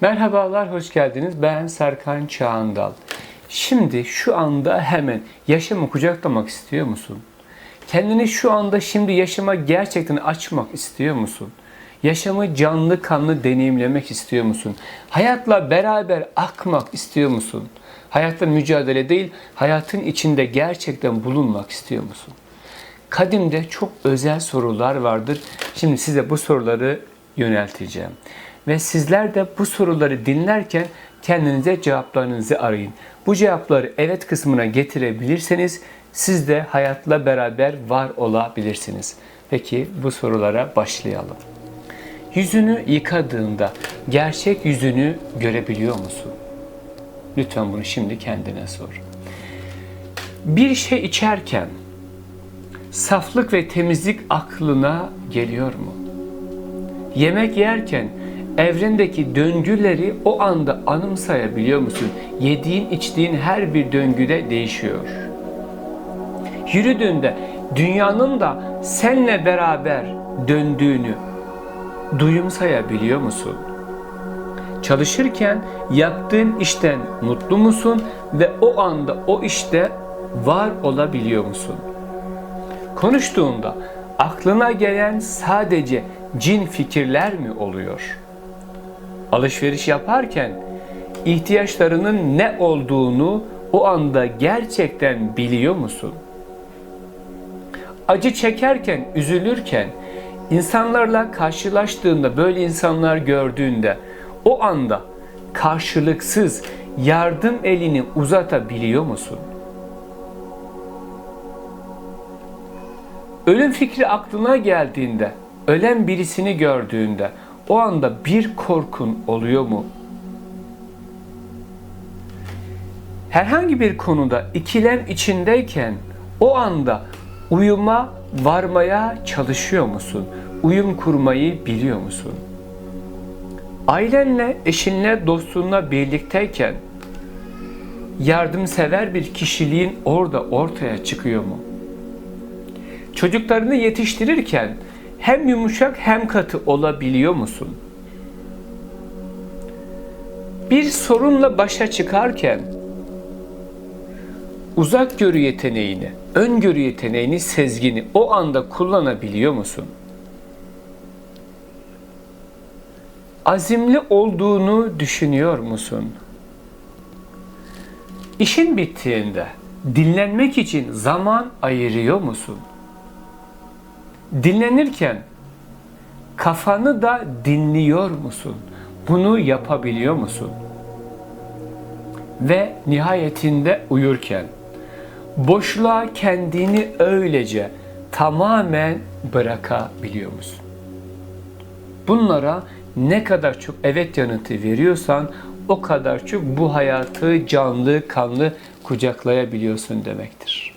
Merhabalar, hoş geldiniz. Ben Serkan Çağandal. Şimdi şu anda hemen yaşamı kucaklamak istiyor musun? Kendini şu anda şimdi yaşama gerçekten açmak istiyor musun? Yaşamı canlı kanlı deneyimlemek istiyor musun? Hayatla beraber akmak istiyor musun? Hayatla mücadele değil, hayatın içinde gerçekten bulunmak istiyor musun? Kadimde çok özel sorular vardır. Şimdi size bu soruları yönelteceğim. Ve sizler de bu soruları dinlerken kendinize cevaplarınızı arayın. Bu cevapları evet kısmına getirebilirseniz siz de hayatla beraber var olabilirsiniz. Peki bu sorulara başlayalım. Yüzünü yıkadığında gerçek yüzünü görebiliyor musun? Lütfen bunu şimdi kendine sor. Bir şey içerken saflık ve temizlik aklına geliyor mu? Yemek yerken evrendeki döngüleri o anda anımsayabiliyor musun? Yediğin, içtiğin her bir döngüde değişiyor. Yürüdüğünde dünyanın da seninle beraber döndüğünü duyumsayabiliyor musun? Çalışırken yaptığın işten mutlu musun ve o anda o işte var olabiliyor musun? Konuştuğunda aklına gelen sadece cin fikirler mi oluyor? Alışveriş yaparken ihtiyaçlarının ne olduğunu o anda gerçekten biliyor musun? Acı çekerken, üzülürken, insanlarla karşılaştığında, böyle insanlar gördüğünde o anda karşılıksız yardım elini uzatabiliyor musun? Ölüm fikri aklına geldiğinde, ölen birisini gördüğünde o anda bir korkun oluyor mu? Herhangi bir konuda ikilem içindeyken o anda uyuma varmaya çalışıyor musun? Uyum kurmayı biliyor musun? Ailenle, eşinle, dostunla birlikteyken yardımsever bir kişiliğin orada ortaya çıkıyor mu? Çocuklarını yetiştirirken hem yumuşak hem katı olabiliyor musun? Bir sorunla başa çıkarken uzak görü yeteneğini, öngörü yeteneğini, sezgini o anda kullanabiliyor musun? Azimli olduğunu düşünüyor musun? İşin bittiğinde dinlenmek için zaman ayırıyor musun? Dinlenirken kafanı da dinliyor musun? Bunu yapabiliyor musun? Ve nihayetinde uyurken boşluğa kendini öylece tamamen bırakabiliyor musun? Bunlara ne kadar çok evet yanıtı veriyorsan o kadar çok bu hayatı canlı kanlı kucaklayabiliyorsun demektir.